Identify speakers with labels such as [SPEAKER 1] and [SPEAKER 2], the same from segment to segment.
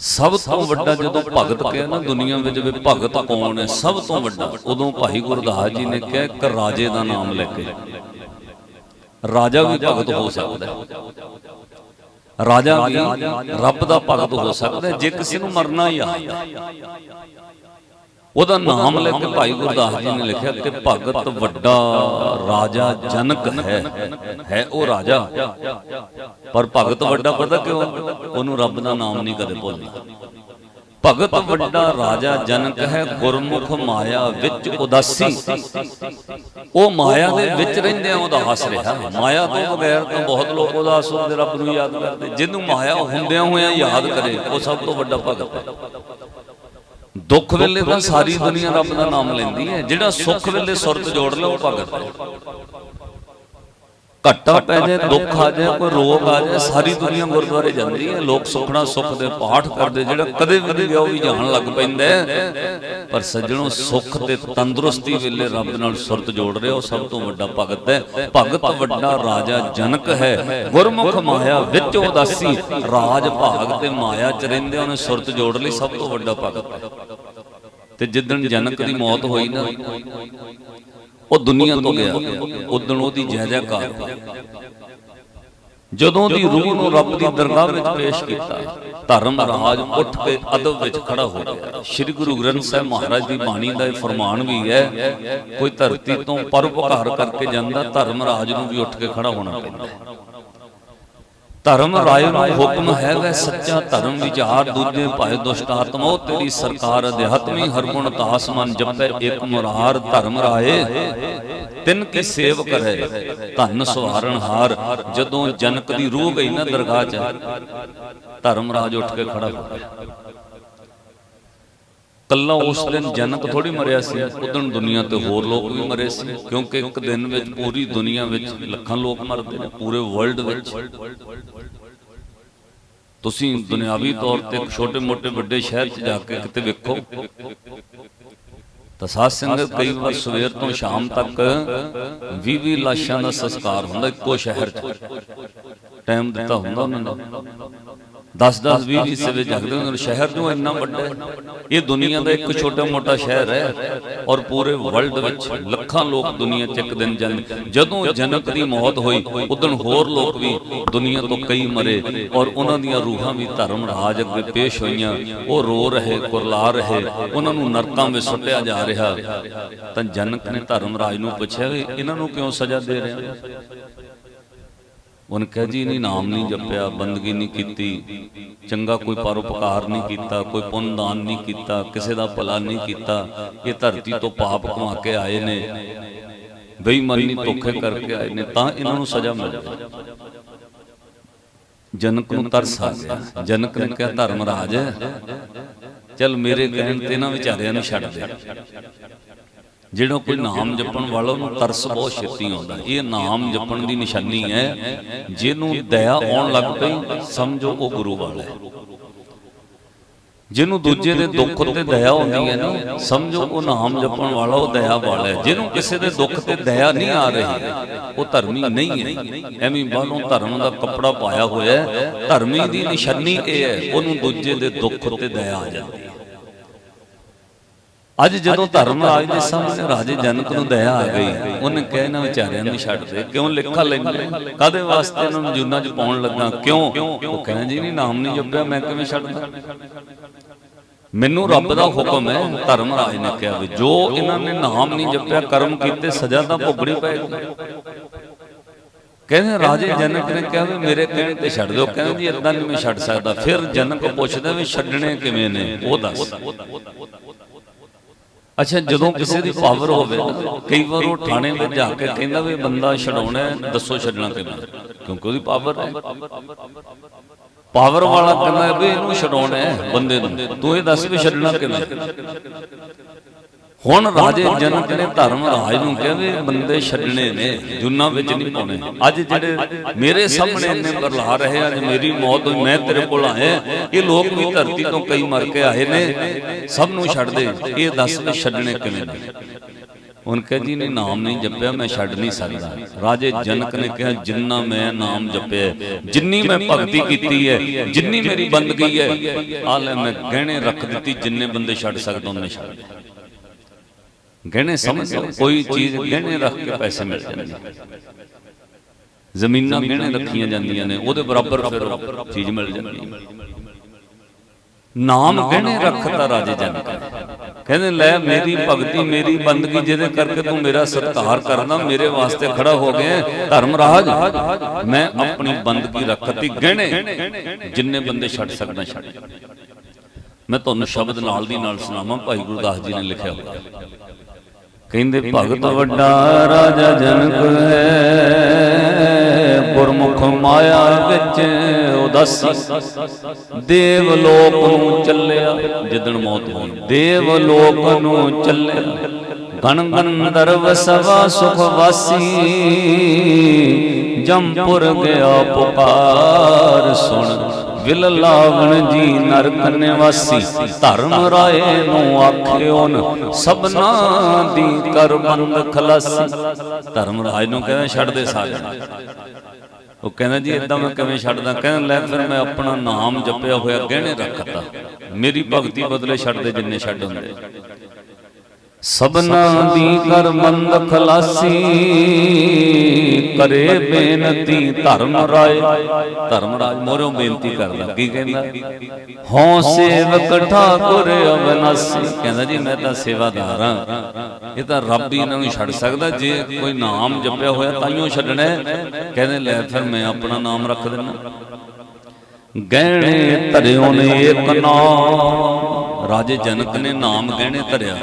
[SPEAKER 1] ਸਭ ਤੋਂ ਵੱਡਾ ਜਦੋਂ ਭਗਤ ਕਿਹਾ ਨਾ ਦੁਨੀਆ ਵਿੱਚ ਵੀ ਭਗਤ ਕੌਣ ਹੈ ਸਭ ਤੋਂ ਵੱਡਾ। ਉਦੋਂ ਭਾਈ ਗੁਰਦਾਸ ਜੀ ਨੇ ਕਿਹਾ ਇੱਕ ਰਾਜੇ ਦਾ ਨਾਮ ਲੈ ਕੇ। ਰਾਜਾ ਵੀ ਭਗਤ ਹੋ ਸਕਦਾ ਹੈ। ਰਾਜਾ ਵੀ ਰੱਬ ਦਾ ਭਗਤ ਹੋ ਸਕਦਾ ਜੇ ਕਿਸੇ ਨੂੰ ਮਰਨਾ ਹੀ ਆ। ਉਹਦਾ ਨਾਮ ਲੈ ਕੇ ਭਾਈ ਗੁਰਦਾਸ ਜੀ ਨੇ ਲਿਖਿਆ ਕਿ ਭਗਤ ਵੱਡਾ ਰਾਜਾ ਜਨਕ ਹੈ। ਹੈ ਉਹ ਰਾਜਾ। ਪਰ ਭਗਤ ਵੱਡਾ ਪਤਾ ਕਿਉਂ? ਉਹਨੂੰ ਰੱਬ ਦਾ ਨਾਮ ਨਹੀਂ ਕਦੇ ਭੁੱਲਦਾ ਭਗਤ ਵੱਡਾ ਰਾਜਾ ਜਨਕ ਹੈ। ਗੁਰਮੁਖ ਮਾਇਆ ਵਿੱਚ ਉਦਾਸੀ। ਉਹ ਮਾਇਆ ਦੇ ਵਿੱਚ ਰਹਿੰਦਿਆਂ ਉਦਾਸ ਰਿਹਾ ਮਾਇਆ ਤੋਂ ਬਗੈਰ ਤਾਂ ਬਹੁਤ ਲੋਕ ਉਦਾਸ ਹੁੰਦੇ ਰੱਬ ਨੂੰ ਯਾਦ ਕਰਦੇ। ਜਿਹਨੂੰ ਮਾਇਆ ਹੁੰਦਿਆਂ ਹੋਇਆਂ ਯਾਦ ਕਰੇ ਉਹ ਸਭ ਤੋਂ ਵੱਡਾ ਭਗਤ ਹੈ। ਦੁੱਖ ਵੇਲੇ ਤਾਂ ਸਾਰੀ ਦੁਨੀਆ ਰੱਬ ਦਾ ਨਾਮ ਲੈਂਦੀ ਹੈ ਜਿਹੜਾ ਸੁੱਖ ਵੇਲੇ ਸੁਰਤ ਜੋੜ ਲੈ ਉਹ ਭਗਤ ਘੱਟਾ ਪੈ ਜਾਏ ਦੁੱਖ ਆ ਜਾਏ ਕੋਈ ਰੋਗ ਆ ਜਾਏ ਸਾਰੀ ਦੁਨੀਆ ਗੁਰਦੁਆਰੇ ਜਾਂਦੀ ਹੈ ਲੋਕ ਸੁਖਣਾ ਸੁਖ ਦੇ ਪਾਠ ਕਰਦੇ ਜਿਹੜਾ ਕਦੇ ਵੀ ਨਹੀਂ ਗਿਆ ਉਹ ਵੀ ਜਾਣ ਲੱਗ ਪੈਂਦਾ। ਪਰ ਸੱਜਣੋ ਸੁਖ ਤੇ ਤੰਦਰੁਸਤੀ ਵੇਲੇ ਰੱਬ ਨਾਲ ਸੁਰਤ ਜੋੜ ਰਿਹਾ ਉਹ ਸਭ ਤੋਂ ਵੱਡਾ ਭਗਤ ਹੈ। ਭਗਤ ਵੱਡਾ ਰਾਜਾ ਜਨਕ ਹੈ। ਗੁਰਮੁਖ ਮਾਇਆ ਵਿੱਚ ਉਦਾਸੀ ਰਾਜ ਭਾਗ ਤੇ ਮਾਇਆ ਚ ਰਹਿੰਦੇ ਉਹਨੇ ਸੁਰਤ ਜੋੜ ਲਈ ਸਭ ਤੋਂ ਵੱਡਾ ਭਗਤ ਹੈ। ਤੇ ਜਿੱਦਣ ਜਨਕ ਦੀ ਮੌਤ ਹੋਈ ਨਾ ਉਹ ਦੁਨੀਆ ਤੋਂ ਗਿਆ। ਉਦੋਂ ਉਹਦੀ ਜੈ ਜੈਕਾਰ ਜਦੋਂ ਦੀ ਰੂਹ ਨੂੰ ਰੱਬ ਦੀ ਦਰਗਾਹ ਵਿੱਚ ਪੇਸ਼ ਕੀਤਾ ਧਰਮ ਰਾਜ ਉੱਠ ਕੇ ਅਦਬ ਵਿੱਚ ਖੜਾ ਹੋ ਗਿਆ। ਸ੍ਰੀ ਗੁਰੂ ਗ੍ਰੰਥ ਸਾਹਿਬ ਮਹਾਰਾਜ ਦੀ ਬਾਣੀ ਦਾ ਇਹ ਫਰਮਾਨ ਵੀ ਹੈ ਕੋਈ ਧਰਤੀ ਤੋਂ ਪਰਉਪਕਾਰ ਕਰਕੇ ਜਾਂਦਾ ਧਰਮ ਰਾਜ ਨੂੰ ਵੀ ਉੱਠ ਕੇ ਖੜਾ ਹੋਣਾ ਪੈਂਦਾ। ਹੈ ਧਰਮ ਰਾਏ ਨੂੰ ਹੁਕਮ ਹੈ ਵੈ ਸੱਚਾ ਧਰਮ ਵਿਚਾਰ ਦੂਜੇ ਭਾਏ ਦੁਸ਼ਟ ਆਤਮਾ ਤੇਰੀ ਸਰਕਾਰ ਅਧਿਆਤਮੀ ਹਰਗੁਣ ਦਾਸ ਮਨ ਜਪੈ ਇੱਕ ਮੁਰਾਰ ਧਰਮ ਰਾਏ। ਤਿੰਨ ਕੀ ਸੇਵ ਕਰੇ ਧੰਨ ਸਵਾਰਨ ਹਾਰ ਜਦੋਂ ਜਨਕ ਦੀ ਰੂਹ ਗਈ ਨਾ ਦਰਗਾਹ 'ਚ। ਧਰਮ ਰਾਜ ਉੱਠ ਕੇ ਖੜਾ ਹੋ ਗਿਆ। ਕੱਲਾ ਉਸ ਦਿਨ ਜਨਕ ਥੋੜੀ ਮਰਿਆ ਸੀ ਉਦੋਂ ਦੁਨੀਆ ਤੇ ਹੋਰ ਲੋਕ ਵੀ ਮਰੇ ਸੀ, ਕਿਉਂਕਿ ਇੱਕ ਦਿਨ ਵਿੱਚ ਪੂਰੀ ਦੁਨੀਆ ਵਿੱਚ ਲੱਖਾਂ ਲੋਕ ਮਰਦੇ ਨੇ, ਪੂਰੇ ਵਰਲਡ ਵਿੱਚ। ਤੁਸੀਂ ਦੁਨਿਆਵੀ ਤੌਰ ਤੇ ਛੋਟੇ-ਮੋਟੇ ਵੱਡੇ ਸ਼ਹਿਰ 'ਚ ਜਾ ਕੇ ਕਿਤੇ ਵੇਖੋ। ਤਾਂ ਸਾਧ ਸੰਗਤ ਕਈ ਵਾਰ ਸਵੇਰ ਤੋਂ ਸ਼ਾਮ ਤੱਕ 20-20 ਲਾਸ਼ਾਂ ਦਾ ਸੰਸਕਾਰ ਹੁੰਦਾ ਇੱਕੋ ਸ਼ਹਿਰ 'ਚ। ਟਾਈਮ ਦਿੱਤਾ ਹੁੰਦਾ ਉਹਨਾਂ ਨੇ। 10-10 20 ਹਿੱਸੇ ਵਿੱਚ ਜਗਦੇ ਨੇ ਸ਼ਹਿਰ ਜੋ ਇੰਨਾ ਵੱਡਾ ਹੈ। ਇਹ ਦੁਨੀਆ ਦਾ ਇੱਕ ਛੋਟਾ ਮੋਟਾ ਸ਼ਹਿਰ ਹੈ ਔਰ ਪੂਰੇ ਵਰਲਡ ਵਿੱਚ ਲੱਖਾਂ ਲੋਕ ਦੁਨੀਆ 'ਚ ਇੱਕ ਦਿਨ ਜਾਂਦੇ ਜਦੋਂ ਜਨਕ ਦੀ ਮੌਤ ਹੋਈ ਉਦੋਂ ਹੋਰ ਲੋਕ ਵੀ ਦੁਨੀਆ ਤੋਂ ਕਈ ਮਰੇ ਔਰ ਉਹਨਾਂ ਦੀਆਂ ਰੂਹਾਂ ਵੀ ਧਰਮ ਰਾਜ ਅੱਗੇ ਪੇਸ਼ ਹੋਈਆਂ। ਉਹ ਰੋ ਰਹੇ ਕੁਰਲਾ ਰਹੇ ਉਹਨਾਂ ਨੂੰ ਨਰਕਾਂ ਵਿੱਚ ਸੁੱਟਿਆ ਜਾ ਰਿਹਾ। ਤਾਂ ਜਨਕ ਨੇ ਧਰਮ ਰਾਜ ਨੂੰ ਪੁੱਛਿਆ ਵੀ ਇਹਨਾਂ ਨੂੰ ਕਿਉਂ ਸਜ਼ਾ ਦੇ ਰਹੇ ਹੋ? ਉਹਨੇ ਕਿਹਾ ਜੀ ਨਹੀਂ ਨਾਮ ਨਹੀਂ ਜਪਿਆ ਬੰਦਗੀ ਨਹੀਂ ਕੀਤੀ ਚੰਗਾ ਕੋਈ ਪਰਉਪਕਾਰ ਨਹੀਂ ਕੀਤਾ ਕੋਈ ਪੁੰਨ ਦਾਨ ਨਹੀਂ ਕੀਤਾ ਕਿਸੇ ਦਾ ਭਲਾ ਨਹੀਂ ਕੀਤਾ ਇਹ ਧਰਤੀ ਤੋਂ ਪਾਪ ਕਮਾ ਕੇ ਆਏ ਨੇ ਬੇਈਮਾਨੀ ਧੋਖੇ ਕਰਕੇ ਆਏ ਨੇ ਤਾਂ ਇਹਨਾਂ ਨੂੰ ਸਜ਼ਾ ਮਿਲ ਗਈ ਜਨਕ ਨੂੰ ਤਰਸ ਆ ਗਿਆ। ਜਨਕ ਨੇ ਕਿਹਾ ਧਰਮ ਰਾਜ ਚੱਲ ਮੇਰੇ ਕਹਿਣ ਤੇ ਇਹਨਾਂ ਵਿਚਾਰਿਆਂ ਨੂੰ ਛੱਡ ਦੇ। ਜਿਹੜਾ ਕੋਈ ਨਾਮ ਜਪਣ ਵਾਲਾ ਉਹਨੂੰ ਤਰਸ ਬਹੁਤ ਛੇਤੀ ਆਉਂਦਾ। ਇਹ ਨਾਮ ਜਪਣ ਦੀ ਨਿਸ਼ਾਨੀ ਹੈ, ਜਿਹਨੂੰ ਦਇਆ ਆਉਣ ਲੱਗ ਪਈ, ਸਮਝੋ ਉਹ ਗੁਰੂ ਵਾਲਾ ਹੈ। ਜਿਹਨੂੰ ਦੂਜੇ ਦੇ ਦੁੱਖ ਤੇ ਦਇਆ ਹੁੰਦੀ ਹੈ ਨਾ, ਸਮਝੋ ਉਹ ਨਾਮ ਜਪਣ ਵਾਲਾ, ਉਹ ਦਇਆ ਵਾਲਾ ਹੈ। ਜਿਹਨੂੰ ਕਿਸੇ ਦੇ ਦੁੱਖ ਤੇ ਦਇਆ ਨਹੀਂ ਆ ਰਹੀ, ਉਹ ਧਰਮੀ ਨਹੀਂ ਹੈ। ਐਵੇਂ ਬਾਹਰੋਂ ਧਰਮ ਦਾ ਕੱਪੜਾ ਪਾਇਆ ਹੋਇਆ ਹੈ, ਧਰਮੀ ਦੀ ਨਿਸ਼ਾਨੀ ਇਹ ਹੈ, ਉਹਨੂੰ ਦੂਜੇ ਦੇ ਦੁੱਖ ਤੇ ਦਇਆ ਆ ਜਾਂਦੀ ਹੈ। ਅੱਜ ਜਦੋਂ ਧਰਮ ਰਾਜ ਦੇ ਸਾਹਮਣੇ ਰਾਜੇ ਜਨਕ ਨੂੰ ਦਇਆ ਆ ਗਈ ਉਹਨੇ ਕਿਹਾ ਇਹਨਾਂ ਵਿਚਾਰਿਆਂ ਨੂੰ ਛੱਡ ਦੇ। ਕਿਉਂ ਲਿਖਾ ਲੈਂਦੇ ਕਾਦੇ ਵਾਸਤੇ ਇਹਨਾਂ ਨੂੰ ਜੁਨਾ ਚ ਪਾਉਣ ਲੱਗਾ? ਕਿਉਂ? ਉਹ ਕਹਿੰਦੇ ਜੀ ਨਹੀਂ ਨਾਮ ਨਹੀਂ ਜਪਿਆ ਮੈਂ ਕਿਵੇਂ ਛੱਡਦਾ? ਮੈਨੂੰ ਰੱਬ ਦਾ ਹੁਕਮ ਹੈ ਧਰਮ ਰਾਜ ਨੇ ਕਿਹਾ ਵੀ ਜੋ ਇਹਨਾਂ ਨੇ ਨਾਮ ਨਹੀਂ ਜਪਿਆ ਕਰਮ ਕੀਤੇ ਸਜ਼ਾ ਤਾਂ ਭੋਗਣੀ ਪਏਗੀ ਕਹਿੰਦੇ ਰਾਜੇ ਜਨਕ ਨੇ ਕਿਹਾ ਵੀ ਮੇਰੇ ਕਹਿਣ ਤੇ ਛੱਡ ਦਿਓ। ਕਹਿੰਦੇ ਜੀ ਇਦਾਂ ਨਹੀਂ ਮੈਂ ਛੱਡ ਸਕਦਾ। ਫਿਰ ਜਨਕ ਪੁੱਛਦਾ ਵੀ ਛੱਡਣੇ ਕਿਵੇਂ ਨੇ? ਉਹ ਦੱਸ। ਅੱਛਾ ਜਦੋਂ ਕਿਸੇ ਦੀ ਪਾਵਰ ਹੋਵੇ ਕਈ ਵਾਰ ਉਹ ਥਾਣੇ ਵਿੱਚ ਜਾ ਕੇ ਕਹਿੰਦਾ ਵੀ ਬੰਦਾ ਛਡਾਉਣਾ ਹੈ, ਦੱਸੋ ਛੱਡਣਾ ਕਿਵੇਂ ਕਿਉਂਕਿ ਉਹਦੀ ਪਾਵਰ ਹੈ। ਪਾਵਰ ਵਾਲਾ ਕਹਿੰਦਾ ਵੀ ਇਹਨੂੰ ਛਡਾਉਣਾ ਹੈ ਬੰਦੇ ਨੂੰ। ਤੂੰ ਇਹ ਦੱਸ ਵੀ ਛੱਡਣਾ ਕਿਵੇਂ ਹੁਣ ਰਾਜੇ ਜਨਕ ਨੇ ਧਰਮ ਰਾਜ ਨੂੰ ਕਿਹਾ ਵੀ ਬੰਦੇ ਛੱਡਣੇ ਨੇ ਜੁਨਾ ਵਿੱਚ ਨਹੀਂ ਪਾਉਣੇ। ਅੱਜ ਜਿਹੜੇ ਮੇਰੇ ਸਾਹਮਣੇ ਇੰਨੇ ਬਰਲਾ ਰਹੇ ਅੱਜ ਮੇਰੀ ਮੌਤ ਹੋਈ ਮੈਂ ਤੇਰੇ ਕੋਲ ਆਇਆ। ਇਹ ਲੋਕ ਵੀ ਧਰਤੀ ਤੋਂ ਕਈ ਮਰ ਕੇ ਆਏ ਨੇ। ਸਭ ਨੂੰ ਛੱਡ ਦੇ। ਇਹ ਦੱਸ ਵੀ ਛੱਡਣੇ ਕਿਵੇਂ ਨੇ? ਉਹਨ ਕਹੇ ਜੀ ਨੇ ਨਾਮ ਨਹੀਂ ਜਪਿਆ ਮੈਂ ਛੱਡ ਨਹੀਂ ਸਕਦਾ। ਰਾਜੇ ਜਨਕ ਨੇ ਕਿਹਾ ਜਿੰਨਾ ਮੈਂ ਨਾਮ ਜਪਿਆ ਜਿੰਨੀ ਮੈਂ ਭਗਤੀ ਕੀਤੀ ਹੈ ਜਿੰਨੀ ਮੇਰੀ ਬੰਦਗੀ ਹੈ ਆ ਲੈ ਮੈਂ ਗਹਿਣੇ ਰੱਖ ਦਿੱਤੀ ਜਿੰਨੇ ਬੰਦੇ ਛੱਡ ਸਕਦਾ ਉਹਨੇ ਛੱਡ ਦਿੱਤੇ। ਗਹਿਣੇ ਸਮਝ ਲਓ ਕੋਈ ਚੀਜ਼ ਗਹਿਣੇ ਰੱਖ ਕੇ ਪੈਸੇ ਮਿਲ ਜਾਂਦੇ ਜ਼ਮੀਨਾਂ ਗਹਿਣੇ ਰੱਖੀਆਂ ਜਾਂਦੀਆਂ ਨੇ ਉਹਦੇ ਬਰਾਬਰ ਫਿਰ ਚੀਜ਼ ਮਿਲ ਜਾਂਦੀ ਹੈ। ਨਾਮ ਗਹਿਣੇ ਰੱਖਦਾ ਰਾਜੇ ਜਨਕ ਕਹਿੰਦੇ ਲੈ ਮੇਰੀ ਭਗਤੀ ਮੇਰੀ ਬੰਦਗੀ ਜਿਹਦੇ ਕਰਕੇ ਤੂੰ ਮੇਰਾ ਸਤਿਕਾਰ ਕਰਦਾ ਮੇਰੇ ਵਾਸਤੇ ਖੜਾ ਹੋ ਗਿਆ ਧਰਮਰਾਜ ਮੈਂ ਆਪਣੀ ਬੰਦਗੀ ਰੱਖਤੀ ਗਹਿਣੇ। ਜਿੰਨੇ ਬੰਦੇ ਛੱਡ ਸਕਦਾ ਛੱਡ। ਮੈਂ ਤੁਹਾਨੂੰ ਸ਼ਬਦ ਨਾਲ ਦੀ ਨਾਲ ਸੁਣਾਵਾਂ ਭਾਈ ਗੁਰਦਾਸ ਜੀ ਨੇ ਲਿਖਿਆ ਹੋਇਆ ਕਹਿੰਦੇ ਭਗਤ ਵੱਡਾ ਰਾਜਾ ਜਨਕ ਹੈ। ਗੁਰਮੁਖ ਮਾਇਆ ਵਿੱਚ ਉਦਾਸੀ ਦੇਵ ਲੋਕ ਨੂੰ ਚੱਲਿਆ। ਜਿੱਦਣ ਮੌਤ ਹੋਈ ਦੇਵ ਲੋਕ ਨੂੰ ਚੱਲਿਆ। ਗਣ ਗੰਧਰਵ ਸਵਾ ਸੁਖ ਵਾਸੀ। ਜੰਪੁਰ ਗਿਆ ਪੁਕਾਰ। ਸੁਣ। ਵਿਲ ਲਾਵਣ ਜੀ ਨਰਕ ਨਿਵਾਸੀ, ਧਰਮ ਰਾਏ ਨੂੰ ਆਖਿਓ ਨ, ਸਭਨਾ ਦੀ ਕਰ ਖਲਾਸੀ। ਧਰਮ ਰਾਏ ਨੂੰ ਕਹਿੰਦਾ ਛੱਡ ਦੇ ਸਾਰੇ ਉਹ ਕਹਿੰਦਾ ਜੀ ਇਦਾਂ ਮੈਂ ਕਿਵੇਂ ਛੱਡਦਾ? ਕਹਿੰਦਾ, ਲੈ ਫਿਰ ਮੈਂ ਆਪਣਾ ਨਾਮ ਜਪਿਆ ਹੋਇਆ, ਗਹਿਣੇ ਰੱਖਦਾ ਮੇਰੀ ਭਗਤੀ ਬਦਲੇ ਛੱਡਦੇ ਜਿੰਨੇ ਛੱਡ ਹੁੰਦੇ। ਸਭਨਾ ਦੀ ਕਰ ਬੰਦ ਖਲਾਸੀ ਕਰੇ ਬੇਨਤੀ ਧਰਮ ਰਾਏ। ਧਰਮ ਰਾਜ ਮੋਰੋਂ ਬੇਨਤੀ ਕਰਦਾ, ਕੀ ਕਹਿੰਦਾ? ਹਉ ਸੇਵਕ ਠਾਕੁਰ ਅਵਨਾਸੀ। ਕਹਿੰਦਾ ਜੀ, ਮੈਂ ਤਾਂ ਸੇਵਾਦਾਰ ਹਾਂ। ਇਹ ਤਾਂ ਰੱਬ ਹੀ ਇਹਨਾਂ ਨੂੰ ਛੱਡ ਸਕਦਾ, ਜੇ ਕੋਈ ਨਾਮ ਜਪਿਆ ਹੋਇਆ ਤਾਈਓ ਛੱਡਣਾ ਕਹਿੰਦੇ, ਲੈ ਫਿਰ ਮੈਂ ਆਪਣਾ ਨਾਮ ਰੱਖ ਦਿੰਦਾ। ਗਹਿਣੇ ਧਰਿਓ ਨੇ ਏਕ ਨਾਮ ਰਾਜੇ ਜਨਕ ਨੇ ਨਾਮ ਗਹਿਣੇ ਧਰਿਆ।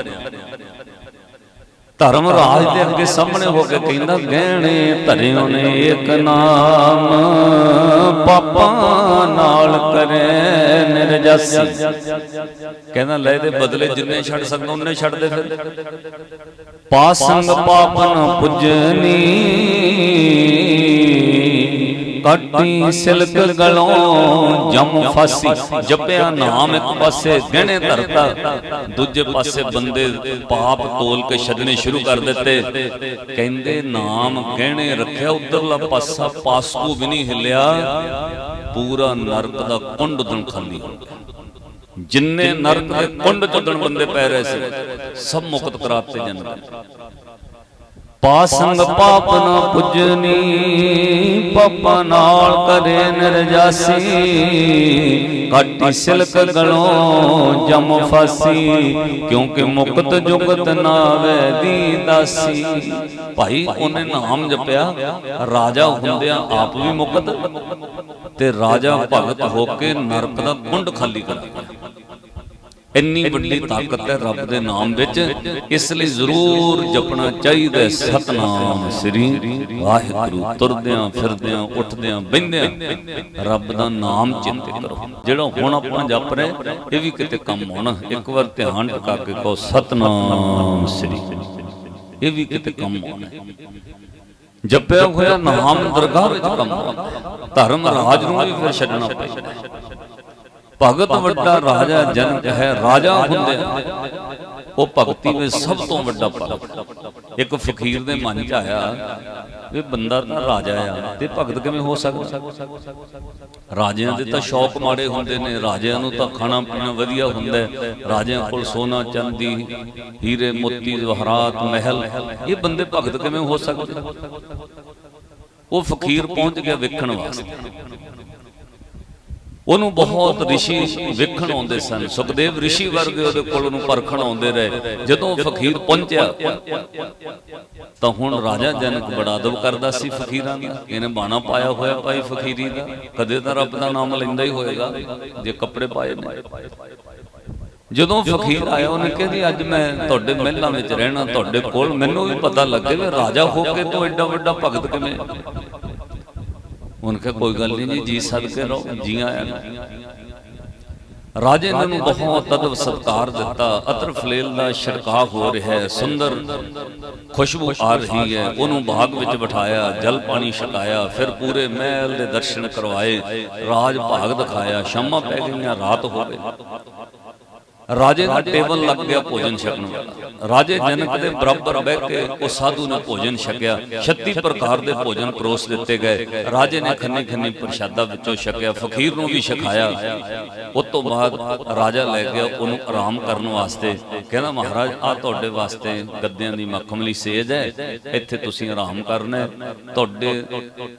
[SPEAKER 1] ਧਰਮ ਰਾਜ ਦੇ ਅੱਗੇ ਸਾਹਮਣੇ ਹੋ ਕੇ ਕਹਿੰਦਾ ਗਹਿਣੇ ਧਰਿਓ ਨੇ ਏਕ ਨਾਮ। ਪਾਪਾਂ ਨਾਲ ਕਰੇ ਨਿਰਜਸੀ। ਕਹਿੰਦਾ ਲੈ ਦੇ ਬਦਲੇ ਜਿੰਨੇ ਛੱਡ ਸਕਦਾ ਉਹਨੇ ਛੱਡ ਦੇ ਫਿਰ। ਪਾਸੰਗ ਪਾਪਨ ਪੁੱਜਨੀ। ਕੱਟੀ ਸਿਲਕ ਗਲੋਂ ਜਮ ਫਾਸੀ, ਜਪਿਆ ਨਾਮ ਇੱਕ ਪਾਸੇ, ਗਹਿਣੇ ਧਰਤਾ, ਦੂਜੇ ਪਾਸੇ ਬੰਦੇ ਪਾਪ ਤੋਲ ਕੇ ਛੱਡਣੇ ਸ਼ੁਰੂ ਕਰ ਦਿੱਤੇ। ਕਹਿੰਦੇ ਨਾਮ ਗਹਿਣੇ ਰੱਖਿਆ, ਉਧਰਲਾ ਪਾਸਾ ਪਾਸਕੂ ਵੀ ਨਹੀਂ ਹਿੱਲਿਆ। ਪੂਰਾ ਨਰਕ ਦਾ ਕੁੰਡ ਉਦਣ ਖਾਲੀ ਹੋ ਗਿਆ। ਜਿੰਨੇ ਨਰਕ ਦੇ ਕੁੰਡ ਚ ਉਦਣ ਬੰਦੇ ਪੈ ਰਹੇ ਸੀ, ਸਭ ਮੁਕਤ ਕਰਾਤੇ ਜਨਮ ਪਾਸੰਗ ਪਾਪ ਨਾ ਪੁੱਜਨੀ ਪਾਪਾ ਨਾਲ ਕਰੇ ਨਿਰਜਾਸੀ। ਕਾਟੀ ਸਿਲਕ ਗਲੋਂ ਜਮ ਫਾਸੀ। ਕਿਉਂਕਿ ਮੁਕਤ ਜੁਗਤ ਨਾ ਵੈਦੀ ਦਾਸੀ। ਭਾਈ ਉਹਨੇ ਨਾਮ ਜਪਿਆ ਰਾਜਾ ਹੁੰਦਿਆਂ ਆਪ ਵੀ ਮੁਕਤ। ਤੇ ਰਾਜਾ ਭਗਤ ਹੋ ਕੇ ਨਰਕ ਦਾ ਕੁੰਡ ਖਾਲੀ ਕਰ ਦਿੱਤਾ ਇੰਨੀ ਵੱਡੀ ਤਾਕਤ ਹੈ ਰੱਬ ਦੇ ਨਾਮ ਵਿੱਚ ਇਸ ਲਈ ਜ਼ਰੂਰ ਜਪਣਾ ਚਾਹੀਦਾ ਹੈ। ਸਤਨਾਮ ਸ੍ਰੀ ਵਾਹਿਗੁਰੂ। ਤੁਰਦਿਆਂ ਫਿਰਦਿਆਂ ਉੱਠਦਿਆਂ ਬੈੰਦਿਆਂ ਰੱਬ ਦਾ ਨਾਮ ਚਿੰਤੇ ਕਰੋ। ਜਿਹੜਾ ਹੁਣ ਆਪਾਂ ਜਪ ਰਹੇ ਇਹ ਵੀ ਕਿਤੇ ਕੰਮ ਆਉਣਾ। ਇੱਕ ਵਾਰ ਧਿਆਨ ਟਿਕਾ ਕੇ ਕਹੋ ਸਤਨਾਮ ਸ੍ਰੀ। ਇਹ ਵੀ ਕਿਤੇ ਕੰਮ ਆਉਣਾ। ਜਪਿਆ ਹੋਇਆ ਨਾਮ ਦਰਗਾਹ ਵਿੱਚ ਕੰਮ ਧਰਮ ਰਾਜ ਨੂੰ ਵੀ ਫਿਰ ਛੱਡਣਾ ਪੈਂਦਾ ਭਗਤ ਵੱਡਾ ਰਾਜਾ ਜਨਕ ਹੈ ਰਾਜਾ ਹੁੰਦੇ ਉਹ ਭਗਤੀ ਵਿੱਚ ਸਭ ਤੋਂ ਵੱਡਾ ਭਗਤ। ਇੱਕ ਫਕੀਰ ਦੇ ਮਨ 'ਚ ਆਇਆ ਵੀ ਬੰਦਾ ਤਾਂ ਰਾਜਾ ਆ ਤੇ ਭਗਤ ਕਿਵੇਂ ਹੋ ਸਕਦਾ? ਰਾਜਿਆਂ ਦੇ ਤਾਂ ਸ਼ੌਕ ਮਾੜੇ ਹੁੰਦੇ ਨੇ ਰਾਜਿਆਂ ਨੂੰ ਤਾਂ ਖਾਣਾ ਪੀਣਾ ਵਧੀਆ ਹੁੰਦਾ ਹੈ। ਰਾਜਿਆਂ ਕੋਲ ਸੋਨਾ ਚਾਂਦੀ ਹੀਰੇ ਮੋਤੀ ਜਵਾਹਰਾਤ ਮਹਿਲ ਇਹ ਬੰਦੇ ਭਗਤ ਕਿਵੇਂ ਹੋ ਸਕਦੇ? ਉਹ ਫਕੀਰ ਪਹੁੰਚ ਗਿਆ ਵੇਖਣ ਵਾਸਤੇ। ਉਹਨੂੰ ਬਹੁਤ ਰਿਸ਼ੀ ਵੇਖਣ ਆਉਂਦੇ ਸਨ। ਸੁਖਦੇਵ ਰਿਸ਼ੀ ਵਰਗੇ ਉਹਦੇ ਕੋਲ ਉਹਨੂੰ ਪਰਖਣ ਆਉਂਦੇ ਰਹੇ। ਜਦੋਂ ਫਕੀਰ ਪਹੁੰਚਿਆ ਤਾਂ ਹੁਣ ਰਾਜਾ ਜਨਕ ਬੜਾ ਅਦਬ ਕਰਦਾ ਸੀ ਫਕੀਰਾਂ ਦਾ। ਇਹਨੇ ਬਾਣਾ ਪਾਇਆ ਹੋਇਆ ਭਾਈ ਫਕੀਰੀ ਦਾ। ਕਦੇ ਤਾਂ ਰੱਬ ਦਾ ਨਾਮ ਲੈਂਦਾ ਹੀ ਹੋਏਗਾ ਜੇ ਕੱਪੜੇ ਪਾਏ ਨੇ। ਜਦੋਂ ਫਕੀਰ ਆਇਆ ਉਹਨੇ ਕਿਹਾ ਜੀ ਅੱਜ ਮੈਂ ਤੁਹਾਡੇ ਮਹਿਲਾਂ ਵਿੱਚ ਰਹਿਣਾ ਤੁਹਾਡੇ ਕੋਲ। ਮੈਨੂੰ ਵੀ ਪਤਾ ਲੱਗੇ ਵੀ ਰਾਜਾ ਹੋ ਕੇ ਤੂੰ ਐਡਾ ਵੱਡਾ ਭਗਤ ਕਿਵੇਂ? ਉਹਨਾਂ ਕਿਹਾ ਕੋਈ ਗੱਲ ਨਹੀਂ ਜੀ ਸਦਕੇ ਰਹੋ ਜੀ ਆਇਆਂ ਰਾਜੇ ਨੇ ਨੂੰ ਬਹੁਤ ਅਦਬ ਸਤਕਾਰ ਦਿੱਤਾ, ਅਤਰ ਫਲੇਲ ਦਾ ਛਿੜਕਾਅ ਹੋ ਰਿਹਾ ਹੈ, ਸੁੰਦਰ ਖੁਸ਼ਬੂ ਆ ਰਹੀ ਹੈ। ਉਹਨੂੰ ਬਾਗ ਵਿੱਚ ਬਿਠਾਇਆ, ਜਲ ਪਾਣੀ ਛਕਾਇਆ, ਫਿਰ ਪੂਰੇ ਮਹਿਲ ਦੇ ਦਰਸ਼ਨ ਕਰਵਾਏ, ਰਾਜ ਭਾਗ ਦਿਖਾਇਆ, ਸ਼ਾਮਾਂ ਪੈ ਗਈਆਂ, ਰਾਤ ਹੋ ਗਈ। ਰਾਜੇ ਦਾ ਟੇਬਲ ਲੱਗ ਗਿਆ ਭੋਜਨ ਛਕਣ ਵਾਲਾ। ਰਾਜੇ ਜਨਕ ਦੇ ਬਰਾਬਰ ਬਹਿ ਕੇ ਉਹ ਸਾਧੂ ਨੇ ਭੋਜਨ ਛਕਿਆ 36 ਪ੍ਰਕਾਰ ਦੇ ਭੋਜਨ ਪਰੋਸ ਦਿੱਤੇ ਗਏ। ਰਾਜੇ ਨੇ ਖੰਨੀ ਖੰਨੀ ਪ੍ਰਸ਼ਾਦਾ ਵਿੱਚੋਂ ਛਕਿਆ, ਫਕੀਰ ਨੂੰ ਵੀ ਛਕਾਇਆ। ਉਸ ਤੋਂ ਬਾਅਦ ਰਾਜਾ ਲੈ ਗਿਆ ਉਹਨੂੰ ਆਰਾਮ ਕਰਨ ਵਾਸਤੇ ਕਹਿੰਦਾ, ਮਹਾਰਾਜ ਆ ਤੁਹਾਡੇ ਵਾਸਤੇ ਗੱਦਿਆਂ ਦੀ ਮਖਮਲੀ ਸੇਜ ਹੈ। ਇੱਥੇ ਤੁਸੀਂ ਆਰਾਮ ਕਰਨਾ ਤੁਹਾਡੇ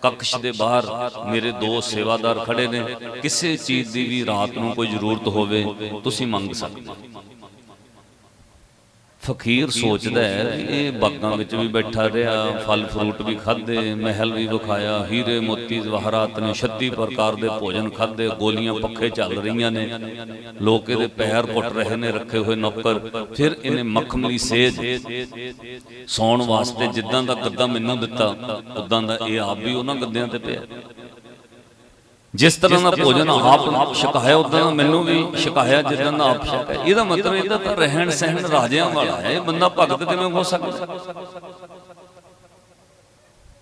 [SPEAKER 1] ਕਕਸ਼ ਦੇ ਬਾਹਰ ਮੇਰੇ ਦੋ ਸੇਵਾਦਾਰ ਖੜੇ ਨੇ। ਕਿਸੇ ਚੀਜ਼ ਦੀ ਵੀ ਰਾਤ ਨੂੰ ਕੋਈ ਜ਼ਰੂਰਤ ਹੋਵੇ, ਤੁਸੀਂ ਮੰਗ ਸਕਦੇ ਫਕੀਰ ਸੋਚਦਾ ਹੈ ਇਹ ਬਾਗਾਂ ਵਿੱਚ ਵੀ ਬੈਠਾ ਰਿਹਾ, ਫਲ ਫਰੂਟ ਵੀ ਖਾਦੇ ਮਹਿਲ ਵੀ ਵਿਖਾਇਆ, ਹੀਰੇ ਮੋਤੀ ਜਵਾਹਰਾਤ ਨੇ 36 ਪ੍ਰਕਾਰ ਦੇ ਭੋਜਨ ਖਾਦੇ ਗੋਲੀਆਂ ਪੱਖੇ ਚੱਲ ਰਹੀਆਂ ਨੇ। ਲੋਕ ਇਹਦੇ ਪੈਰ ਘੁੱਟ ਰਹੇ ਨੇ, ਰੱਖੇ ਹੋਏ ਨੌਕਰ। ਫਿਰ ਇਹਨੇ ਮਖਮਲੀ ਸੇਜ ਸੌਣ ਵਾਸਤੇ ਜਿੱਦਾਂ ਦਾ ਗੱਦਾ ਮੈਨੂੰ ਦਿੱਤਾ ਉਦਾਂ ਦਾ ਇਹ ਆਪ ਵੀ ਉਹਨਾਂ ਗੱਦਿਆਂ ਤੇ ਪਿਆ। ਜਿਸ ਤਰ੍ਹਾਂ ਦਾ ਭੋਜਨ ਆਪ ਛਕਾਇਆ ਉਦਾਂ ਦਾ ਮੈਨੂੰ ਵੀ ਛਕਾਇਆ ਜਿੱਦਾਂ ਦਾ ਆਪ ਛਕਾਇਆ। ਇਹਦਾ ਮਤਲਬ ਇਹਦਾ ਤਾਂ ਰਹਿਣ ਸਹਿਣ ਰਾਜਿਆਂ ਵਾਲਾ ਹੈ। ਇਹ ਬੰਦਾ ਭਗਤ ਕਿਵੇਂ ਹੋ ਸਕਦਾ?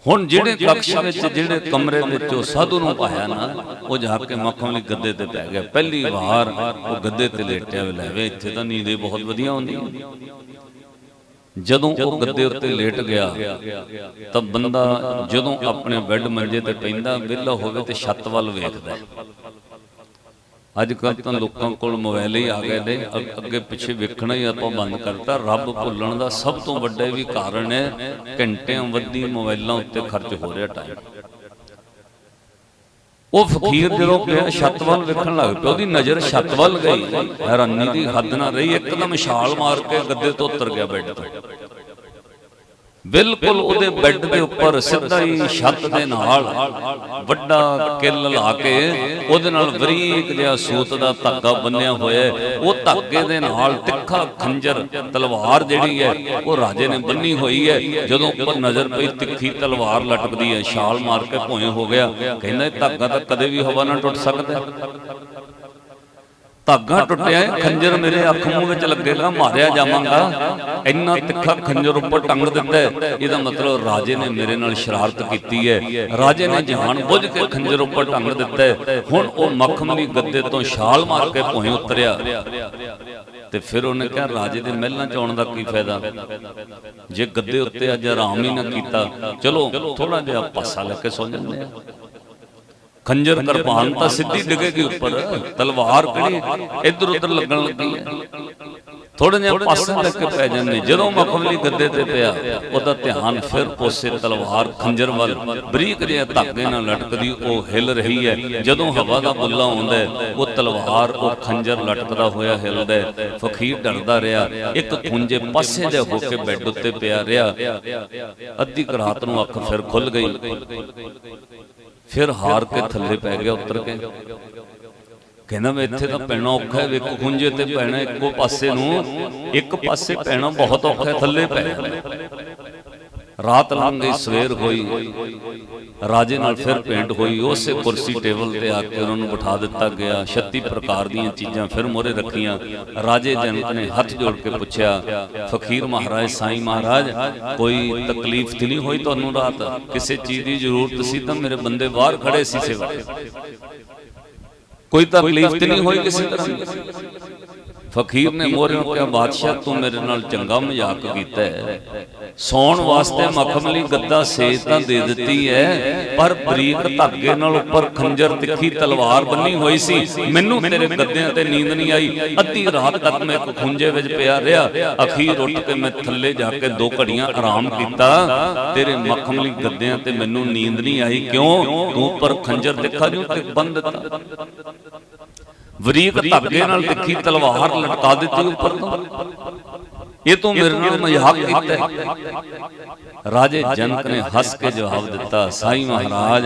[SPEAKER 1] ਹੁਣ ਜਿਹੜੇ ਕਕਸ਼ ਵਿੱਚ ਜਿਹੜੇ ਕਮਰੇ ਵਿੱਚ ਉਹ ਸਾਧੂ ਨੂੰ ਪਾਇਆ ਨਾ ਉਹ ਜਾ ਕੇ ਮੱਖਣ ਲਈ ਗੱਦੇ ਤੇ ਪੈ ਗਿਆ। ਪਹਿਲੀ ਵਾਰ ਉਹ ਗੱਦੇ ਤੇ ਲੇਟਿਆ ਵੇ ਲੈਵੇ ਇੱਥੇ ਤਾਂ ਨੀਂਦ ਬਹੁਤ ਵਧੀਆ ਹੁੰਦੀ। ਹੈ ਜਦੋਂ ਉਹ ਗੱਦੇ ਉੱਤੇ ਲੇਟ ਗਿਆ ਤਾਂ ਬੰਦਾ ਜਦੋਂ ਆਪਣੇ ਬੈੱਡ ਮੰਜੇ ਤੇ ਪੈਂਦਾ ਵਿਹਲਾ ਹੋਵੇ ਤੇ ਛੱਤ ਵੱਲ ਵੇਖਦਾ। ਅੱਜ ਕੱਲ ਤਾਂ ਲੋਕਾਂ ਕੋਲ ਮੋਬਾਈਲ ਹੀ ਆ ਗਏ ਨੇ ਅੱਗੇ ਪਿੱਛੇ ਵੇਖਣਾ ਹੀ ਆਪਾਂ ਬੰਦ ਕਰਤਾ ਰੱਬ ਭੁੱਲਣ ਦਾ ਸਭ ਤੋਂ ਵੱਡਾ ਵੀ ਕਾਰਨ ਹੈ ਘੰਟਿਆਂ ਵੱਧੀ ਮੋਬਾਈਲਾਂ ਉੱਤੇ ਖਰਚ ਹੋ ਰਿਹਾ ਟਾਈਮ ਉਹ ਫਕੀਰ ਜਦੋਂ ਪਿਆ, ਛੱਤ ਵੱਲ ਵੇਖਣ ਲੱਗ ਪਿਆ, ਉਹਦੀ ਨਜ਼ਰ ਛੱਤ ਵੱਲ ਗਈ। ਹੈਰਾਨੀ ਦੀ ਹੱਦ ਨਾ ਰਹੀ, ਇੱਕਦਮ ਛਾਲ ਮਾਰ ਕੇ ਗੱਦੇ ਤੋਂ ਉਤਰ ਗਿਆ ਬੈੱਡ ਤੋਂ। ਬਿਲਕੁਲ ਉਹਦੇ ਬੈੱਡ ਦੇ ਉੱਪਰ ਸਿੱਧਾ ਹੀ ਛੱਤ ਦੇ ਨਾਲ ਵੱਡਾ ਕਿੱਲ ਲਾ ਕੇ ਉਹਦੇ ਨਾਲ ਬਰੀਕ ਜਿਹਾ ਸੂਤ ਦਾ ਧਾਗਾ ਬੰਨਿਆ ਹੋਇਆ। ਉਹ ਧਾਗੇ ਦੇ ਨਾਲ ਤਿੱਖਾ ਖੰਜਰ ਤਲਵਾਰ ਜਿਹੜੀ ਹੈ ਉਹ ਰਾਜੇ ਨੇ ਬੰਨੀ ਹੋਈ ਹੈ ਜਦੋਂ ਉੱਪਰ ਨਜ਼ਰ ਪਈ ਤਿੱਖੀ ਤਲਵਾਰ ਲਟਕਦੀ ਹੈ ਛਾਲ ਮਾਰ ਕੇ ਭੋਏ ਹੋ ਗਿਆ ਕਹਿੰਦਾ ਇਹ ਧਾਗਾ ਤਾਂ ਕਦੇ ਵੀ ਹਵਾ ਨਾਲ ਟੁੱਟ ਸਕਦਾ। ਧਾਗਾ ਟੁੱਟਿਆ, ਖੰਜਰ ਮੇਰੇ ਅੱਖ ਮੂੰਹ ਵਿੱਚ ਲੱਗੇਗਾ ਮਾਰਿਆ ਜਾਵਾਂਗਾ। ਇੰਨਾ ਤਿੱਖਾ ਖੰਜਰ ਉੱਪਰ ਟੰਗ ਦਿੱਤਾ ਇਹਦਾ ਮਤਲਬ ਰਾਜੇ ਨੇ ਮੇਰੇ ਨਾਲ ਸ਼ਰਾਰਤ ਕੀਤੀ ਹੈ। ਰਾਜੇ ਨੇ ਜਾਣ ਬੁੱਝ ਕੇ ਖੰਜਰ ਉੱਪਰ ਟੰਗ ਦਿੱਤਾ ਹੁਣ ਉਹ ਮਖਮਲੀ ਗੱਦੇ ਤੋਂ ਛਾਲ ਮਾਰ ਕੇ ਭੋਏ ਉਤਰਿਆ। ਤੇ ਫਿਰ ਉਹਨੇ ਕਿਹਾ, ਰਾਜੇ ਦੇ ਮਹਿਲਾਂ ਚ ਆਉਣ ਦਾ ਕੀ ਫਾਇਦਾ? ਜੇ ਗੱਦੇ ਉੱਤੇ ਅੱਜ ਆਰਾਮ ਹੀ ਨਾ ਕੀਤਾ, ਚਲੋ ਥੋੜਾ ਜਿਹਾ ਪਾਸਾ ਲੈ ਕੇ ਸੌ ਜਾਂਦੇ ਆ ਖੰਜਰ ਕਿਰਪਾਨ ਤਾਂ ਸਿੱਧੀ ਡਿੱਗੇਗੀ ਉੱਪਰ। ਤਲਵਾਰ ਕਿਹੜੀ? ਇੱਧਰ ਉੱਧਰ ਲੱਗਣ ਲੱਗੀ ਹੈ ਥੋੜੇ ਜਿਹਾ ਪਾਸੇ ਲੱਗ ਕੇ ਪੈ ਜਾਂਦੇ। ਜਦੋਂ ਮਖਮਲੀ ਗੱਦੇ ਤੇ ਪਿਆ ਉਹਦਾ ਧਿਆਨ ਫਿਰ ਉਸੇ ਤਲਵਾਰ ਖੰਜਰ ਵੱਲ। ਬਰੀਕ ਜਿਹਾ ਧਾਗੇ ਨਾਲ ਲਟਕਦੀ ਉਹ ਹਿਲ ਰਹੀ ਹੈ। ਜਦੋਂ ਹਵਾ ਦਾ ਬੁੱਲਾ ਆਉਂਦਾ ਉਹ ਤਲਵਾਰ ਉਹ ਖੰਜਰ ਲਟਕਦਾ ਹੋਇਆ ਹਿਲਦਾ। ਫਕੀਰ ਡਰਦਾ ਰਿਹਾ। ਇੱਕ ਖੁੰਝੇ ਪਾਸੇ ਜਿਹਾ ਹੋ ਕੇ ਬੈੱਡ ਉੱਤੇ ਪਿਆ ਰਿਹਾ। ਅੱਧੀ ਰਾਤ ਨੂੰ ਅੱਖ ਫਿਰ ਖੁੱਲ ਗਈ। ਫਿਰ ਹਾਰ ਕੇ ਥੱਲੇ ਪੈ ਗਿਆ ਉੱਤਰ ਕੇ। ਕਹਿੰਦਾ ਮੈਂ ਇੱਥੇ ਤਾਂ ਪੈਣਾ ਔਖਾ ਹੈ ਇੱਕ ਖੁੰਝੇ ਤੇ ਪੈਣਾ ਇੱਕੋ ਪਾਸੇ ਨੂੰ। ਇੱਕ ਪਾਸੇ ਪੈਣਾ ਬਹੁਤ ਔਖਾ ਹੈ, ਥੱਲੇ ਪੈ। ਰਾਤ ਲੰਘ ਗਈ, ਸਵੇਰ ਹੋਈ। ਰਾਜੇ ਨਾਲ ਫਿਰ ਭੇਂਟ ਹੋਈ, ਉਸੇ ਕੁਰਸੀ ਟੇਬਲ ਤੇ ਆ ਕੇ ਉਹਨਾਂ ਨੂੰ ਬਿਠਾ ਦਿੱਤਾ ਗਿਆ। 36 ਪ੍ਰਕਾਰ ਦੀਆਂ ਚੀਜ਼ਾਂ ਫਿਰ ਮੋਰੇ ਰੱਖੀਆਂ। ਰਾਜੇ ਜਨਕ ਨੇ ਹੱਥ ਜੋੜ ਕੇ ਪੁੱਛਿਆ, ਫਕੀਰ ਮਹਾਰਾਜ, ਸਾਈਂ ਮਹਾਰਾਜ, ਕੋਈ ਤਕਲੀਫ ਤੇ ਨਹੀਂ ਹੋਈ ਤੁਹਾਨੂੰ ਰਾਤ? ਕਿਸੇ ਚੀਜ਼ ਦੀ ਜ਼ਰੂਰਤ ਸੀ ਤਾਂ ਮੇਰੇ ਬੰਦੇ ਬਾਹਰ ਖੜੇ ਸੀ ਸੇਵਾ ਕੋਈ ਤਕਲੀਫ ਤੇ ਨਹੀਂ ਹੋਈ ਕਿਸੇ ਤਰ੍ਹਾਂ? ਫਕੀਰ ਨੇ ਮੋਹਰੇ ਕਿਹਾ, ਬਾਦਸ਼ਾਹ, ਤੂੰ ਮੇਰੇ ਨਾਲ ਚੰਗਾ ਮਜ਼ਾਕ ਕੀਤਾ ਹੈ। ਸੌਣ ਵਾਸਤੇ ਮਖਮਲੀ ਗੱਦਾ ਸੇਜ ਤਾਂ ਦੇ ਦਿੱਤੀ ਹੈ, ਪਰ ਬਰੀਕ ਧਾਗੇ ਨਾਲ ਉੱਪਰ ਖੰਜਰ ਤਿੱਖੀ ਤਲਵਾਰ ਬੰਨੀ ਹੋਈ ਸੀ। ਮੈਨੂੰ ਤੇਰੇ ਗੱਦਿਆਂ ਤੇ ਨੀਂਦ ਨਹੀਂ ਆਈ। ਅੱਧੀ ਰਾਤ ਤੱਕ ਮੈਂ ਖੁੰਝੇ ਵਿੱਚ ਪਿਆ ਰਿਹਾ। ਅਖੀਰ ਉੱਠ ਕੇ ਮੈਂ ਥੱਲੇ ਜਾ ਕੇ ਦੋ ਘੜੀਆਂ ਆਰਾਮ ਕੀਤਾ। ਤੇਰੇ ਮਖਮਲੀ ਗੱਦਿਆਂ ਤੇ ਮੈਨੂੰ ਨੀਂਦ ਨਹੀਂ ਆਈ। ਕਿਉਂ? ਤੂੰ ਉੱਪਰ ਖੰਜਰ ਦਿਖਾ ਜੋ ਤੇ ਬੰਦ ਬਰੀਕ ਧਾਗੇ ਨਾਲ ਤਿੱਖੀ ਤਲਵਾਰ ਲਟਕਾ ਦਿੱਤੀ ਉੱਪਰ ਤੋਂ। ਇਹ ਤੂੰ ਮੇਰੇ ਨਾਲ ਮਜ਼ਾਕ ਕੀਤਾ ਹੈ। ਰਾਜੇ ਜਨਕ ਨੇ ਹੱਸ ਕੇ ਜਵਾਬ ਦਿੱਤਾ ਸਾਈ ਮਹਾਰਾਜ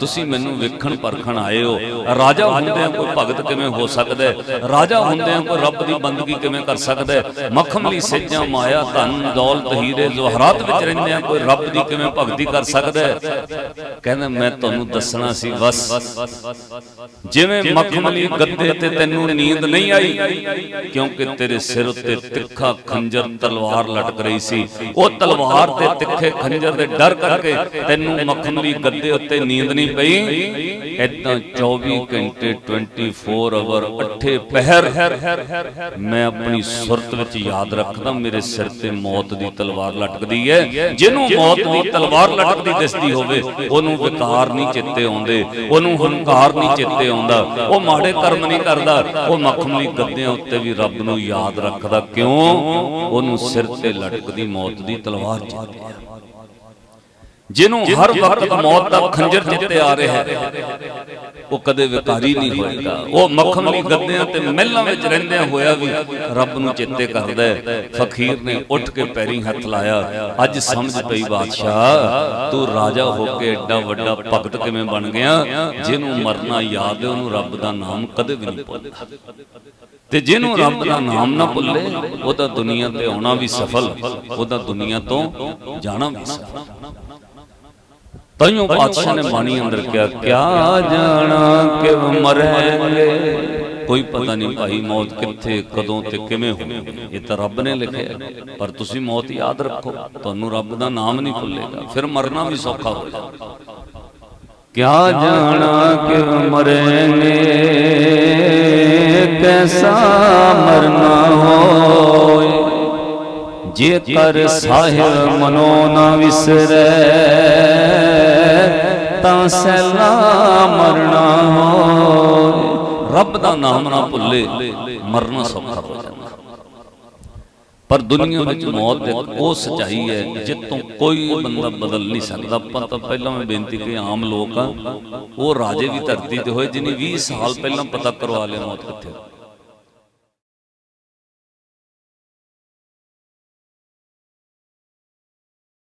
[SPEAKER 1] ਤੁਸੀਂ ਮੈਨੂੰ ਵੇਖਣ ਪਰਖਣ ਆਏ ਹੋ। ਰਾਜਾ ਹੁੰਦਿਆਂ ਕੋਈ ਭਗਤ ਕਿਵੇਂ ਹੋ ਸਕਦਾ ਹੈ? ਰਾਜਾ ਹੁੰਦਿਆਂ ਕੋਈ ਰੱਬ ਦੀ ਬੰਦਗੀ ਕਿਵੇਂ ਕਰ ਸਕਦਾ ਹੈ? ਮਖਮਲੀ ਸੱਜਾਂ ਮਾਇਆ ਧਨ ਦੌਲਤ ਹੀਰੇ ਜਵਾਹਰਾਤ ਵਿੱਚ ਰਹਿੰਦਿਆਂ ਕੋਈ ਰੱਬ ਦੀ ਕਿਵੇਂ ਭਗਤੀ ਕਰ ਸਕਦਾ ਹੈ? ਕਹਿੰਦਾ ਮੈਂ ਤੁਹਾਨੂੰ ਦੱਸਣਾ ਸੀ ਬਸ। ਜਿਵੇਂ ਮਖਮਲੀ ਗੱਦੇ ਤੇ ਤੈਨੂੰ ਨੀਂਦ ਨਹੀਂ ਆਈ ਕਿਉਂਕਿ ਤੇਰੇ ਸਿਰ ਉੱਤੇ ਤਿੱਖਾ ਖੰਜਰ ਤਲਵਾਰ ਲਟਕ ਰਹੀ ਸੀ ਉਹ ਤਲਵਾਰ ਤੇ ਤਿੱਖੇ ਖੰਜਰ ਦੇ ਡਰ ਕਰਕੇ ਤੈਨੂੰ ਮਖਮਲੀ ਗੱਦੇ ਉੱਤੇ ਨੀਂਦ ਨਹੀਂ ਪਈ। ਇਦਾਂ 24 ਘੰਟੇ 24 ਆਵਰ ਅੱਠੇ ਪਹਿਰ ਮੈਂ ਆਪਣੀ ਸੁਰਤ ਵਿੱਚ ਯਾਦ ਰੱਖਦਾ, ਮੇਰੇ ਸਿਰ ਤੇ ਮੌਤ ਦੀ ਤਲਵਾਰ ਲਟਕਦੀ ਹੈ। ਜਿਹਨੂੰ ਮੌਤ ਦੀ ਤਲਵਾਰ ਲਟਕਦੀ ਦਿਸਦੀ ਹੋਵੇ, ਉਹਨੂੰ ਵਿਕਾਰ ਨਹੀਂ ਚਿੱਤੇ ਆਉਂਦੇ, ਉਹਨੂੰ ਹੰਕਾਰ ਨਹੀਂ ਚਿੱਤੇ ਆਉਂਦਾ। ਉਹ ਮਾੜੇ ਕਰਮ ਨਹੀਂ ਕਰਦਾ, ਉਹ ਮੱਖਮਲੀ ਗੱਦਿਆਂ ਉੱਤੇ ਵੀ ਰੱਬ ਨੂੰ ਯਾਦ ਰੱਖਦਾ। ਕਿਉਂ? ਉਹਨੂੰ ਸਿਰ ਤੇ ਲਟਕਦੀ ਮੌਤ ਦੀ ਤਲਵਾਰ ਚਿੱਤੇ ਜਿਹਨੂੰ ਹਰ ਵਕਤ ਮੌਤ ਦਾ ਖੰਜਰ ਚਿੱਤੇ ਆ ਰਿਹਾ ਹੈ। ਉਹ ਕਦੇ ਵਿਕਾਰੀ ਨਹੀਂ ਹੋਏਗਾ। ਉਹ ਮੱਖਮਲੀ ਗੱਦਿਆਂ ਤੇ ਮਹਿਲਾਂ ਵਿੱਚ ਰਹਿੰਦਿਆਂ ਹੋਇਆ ਵੀ ਰੱਬ ਨੂੰ ਚਿੱਤੇ ਕਰਦਾ ਹੈ। ਫਕੀਰ ਨੇ ਉੱਠ ਕੇ ਪੈਰੀਂ ਹੱਥ ਲਾਇਆ। ਅੱਜ ਸਮਝ ਪਈ ਬਾਦਸ਼ਾਹ ਤੂੰ ਰਾਜਾ ਹੋ ਕੇ ਐਡਾ ਵੱਡਾ ਭਗਤ ਕਿਵੇਂ ਬਣ ਗਿਆ? ਜਿਹਨੂੰ ਮਰਨਾ ਯਾਦ ਹੈ ਉਹਨੂੰ ਰੱਬ ਦਾ ਨਾਮ ਕਦੇ ਵੀ ਨਹੀਂ ਭੁੱਲਦਾ। ਤੇ ਜਿਹਨੂੰ ਰੱਬ ਦਾ ਨਾਮ ਨਾ ਭੁੱਲੇ ਉਹਦਾ ਦੁਨੀਆ ਤੇ ਆਉਣਾ ਵੀ ਸਫਲ। ਉਹਦਾ ਦੁਨੀਆ ਤੋਂ ਜਾਣਾ ਵੀ ਸਫਲ ਤਈਓ ਪਾਤਸ਼ਾਹ ਨੇ ਬਾਣੀ ਅੰਦਰ ਕਿਹਾ ਕਿਆ ਜਾਣਾ ਕਿ ਮਰਾਂਗੇ ਕੋਈ ਪਤਾ ਨਹੀਂ ਭਾਈ ਮੌਤ ਕਿੱਥੇ ਕਦੋਂ ਤੇ ਕਿਵੇਂ ਹੋਣੀ ਇਹ ਤਾਂ ਰੱਬ ਨੇ ਲਿਖਿਆ। ਪਰ ਤੁਸੀਂ ਮੌਤ ਯਾਦ ਰੱਖੋ ਤੁਹਾਨੂੰ ਰੱਬ ਦਾ ਨਾਮ ਨਹੀਂ ਭੁੱਲੇਗਾ। ਫਿਰ ਮਰਨਾ ਵੀ ਸੌਖਾ ਹੋ ਜਾਏਗਾ ਕਿਆ ਜਾਣਾ ਕਿ ਮਰਾਂਗੇ ਕੈਸਾ ਮਰਨਾ ਹੋਏ? ਜੇ ਕਰ ਸਾਹਿਬ ਮਨੋ ਨਾ ਵਿਸਰੈ ਤਾਂ ਸੈਲਾ ਮਰਨਾ ਹੋਏ ਰੱਬ ਦਾ ਨਾਮ ਨਾ ਭੁੱਲੇ, ਮਰਨਾ ਸੌਖਾ ਹੋ ਜਾਂਦਾ। ਪਰ ਦੁਨੀਆ ਵਿੱਚ ਮੌਤ ਇੱਕ ਉਹ ਸਚਾਈ ਹੈ ਜਿੱਤੋਂ ਕੋਈ ਬੰਦਾ ਬਦਲ ਨਹੀਂ ਸਕਦਾ। ਆਪਾਂ ਤਾਂ ਪਹਿਲਾਂ ਮੈਂ ਬੇਨਤੀ ਕਿ ਆਮ ਲੋਕ ਆ, ਉਹ ਰਾਜੇ ਵੀ ਧਰਤੀ ਤੇ ਹੋਏ, ਜਿਨੇ 20 ਸਾਲ ਪਹਿਲਾਂ ਪਤਾ ਕਰਵਾ ਲਿਆ ਮੌਤ ਕਿੱਥੇ